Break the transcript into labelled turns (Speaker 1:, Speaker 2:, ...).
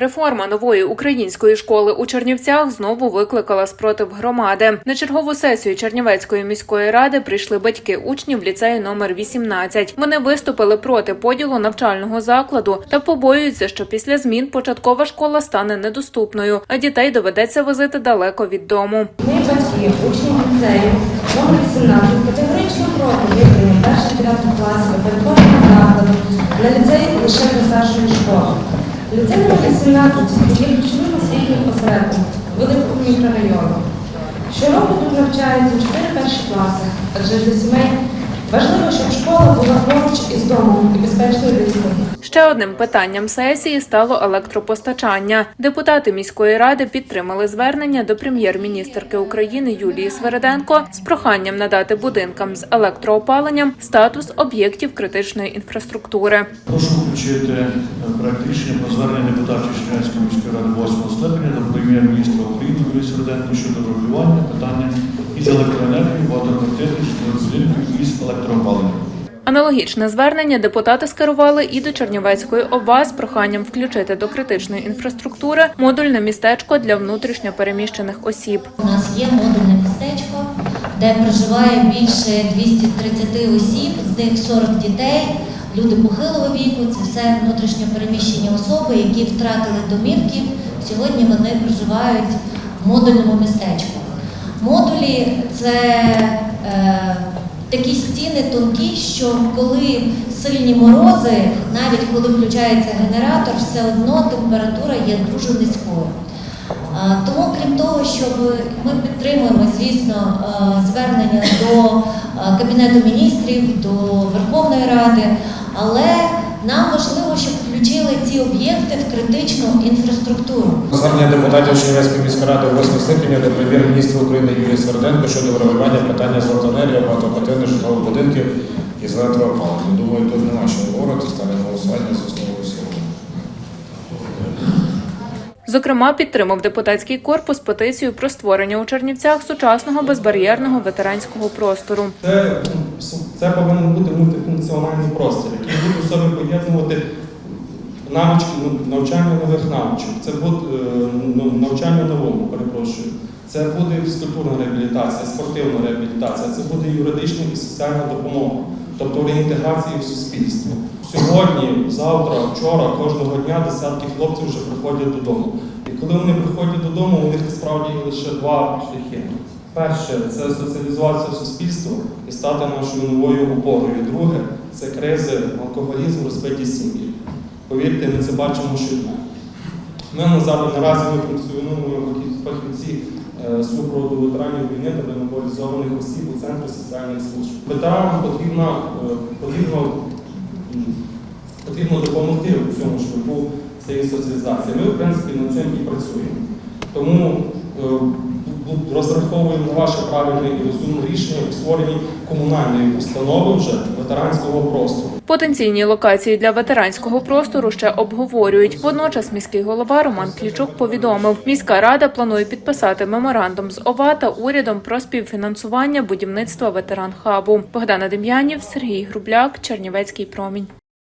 Speaker 1: Реформа нової української школи у Чернівцях знову викликала спротив громади. На чергову сесію Чернівецької міської ради прийшли батьки учнів ліцею номер 18. Вони виступили проти поділу навчального закладу та побоюються, що після змін початкова школа стане недоступною, а дітей доведеться возити далеко від дому.
Speaker 2: Ми, батьки, учні ліцею номер 17 категорично проти вибрання перших 9 класів перетворення закладу на ліцей лише до старшої школи. Ліцей номер 18 є ключовим освітнім осередком великого мікрорайону. Щороку тут навчаються 4 перші класи, адже для сімей важливо, щоб школа була поруч із домом і безпечною для дітей.
Speaker 1: Ще одним питанням сесії стало електропостачання. Депутати міської ради підтримали звернення до прем'єр-міністерки України Юлії Свереденко з проханням надати будинкам з електроопаленням статус об'єктів критичної інфраструктури.
Speaker 3: Прошу включити е, проект рішення про звернення депутатів Чернівецької міської ради 8 скликання до прем'єр-міністра України Юрія Сверденко щодо врегулювання питання із електроенергією, багатоквартирних житлових будинків із електроопаленням.
Speaker 1: Аналогічне звернення депутати скерували і до Чернівецької ОВА з проханням включити до критичної інфраструктури модульне містечко для внутрішньо переміщених осіб.
Speaker 4: У нас є модульне містечко, де проживає більше 230 осіб, з них 40 дітей, люди похилого віку. Це все внутрішньо переміщені особи, які втратили домівки. Сьогодні вони проживають модульному містечку. Модулі це е, такі стіни тонкі, що коли сильні морози, навіть коли включається генератор, все одно температура є дуже низькою. Тому, крім того, щоб ми підтримуємо, звісно, е, звернення до е, Кабінету міністрів, до Верховної Ради, але нам важливо, щоб ці об'єкти в критичну інфраструктуру.
Speaker 5: Звернення депутатів Чернівецької міської ради 8 скликання до прем'єр-міністра України Юрія Сверденко щодо врегулювання питання з електроенергії багатоквартирних житлових будинків із електроопаленням. Думаю, тут нема що говорити, ставлю на голосування за основу і цілому.
Speaker 1: Зокрема, підтримав депутатський корпус петицію про створення у Чернівцях сучасного безбар'єрного ветеранського простору.
Speaker 6: Це, це повинен бути мультифункціональний простір, який буде в собі поєднувати навички, ну, навчання нових навичок. Це буде ну, навчання новому, перепрошую. Це буде фізкультурна реабілітація, спортивна реабілітація, це буде юридична і соціальна допомога, тобто реінтеграція в суспільство. Сьогодні, завтра, вчора, кожного дня десятки хлопців вже приходять додому. І коли вони приходять додому, у них насправді лише два шляхи. Перше це соціалізуватися в суспільство і стати нашою новою опорою. Друге це кризи, алкоголізм, розбиті сім'ї. Повірте, ми це бачимо щодня. Ми на наразі ми функціонуємо фахівці е, супроводу ветеранів війни та демобілізованих осіб у центрі соціальних служб. Ветеранам потрібно, е, потрібно, потрібно допомогти у цьому шляху цієї соціалізації. Ми, в принципі, над цим і працюємо. Тому е, розраховуємо на ваше правильне і розумне рішення у створенні комунальної установи вже ветеранського простору.
Speaker 1: Потенційні локації для ветеранського простору ще обговорюють. Водночас міський голова Роман Клічук повідомив, міська рада планує підписати меморандум з ОВА та урядом про співфінансування будівництва ветеран хабу. Богдана Дем'янів, Сергій Грубляк, Чернівецький промінь.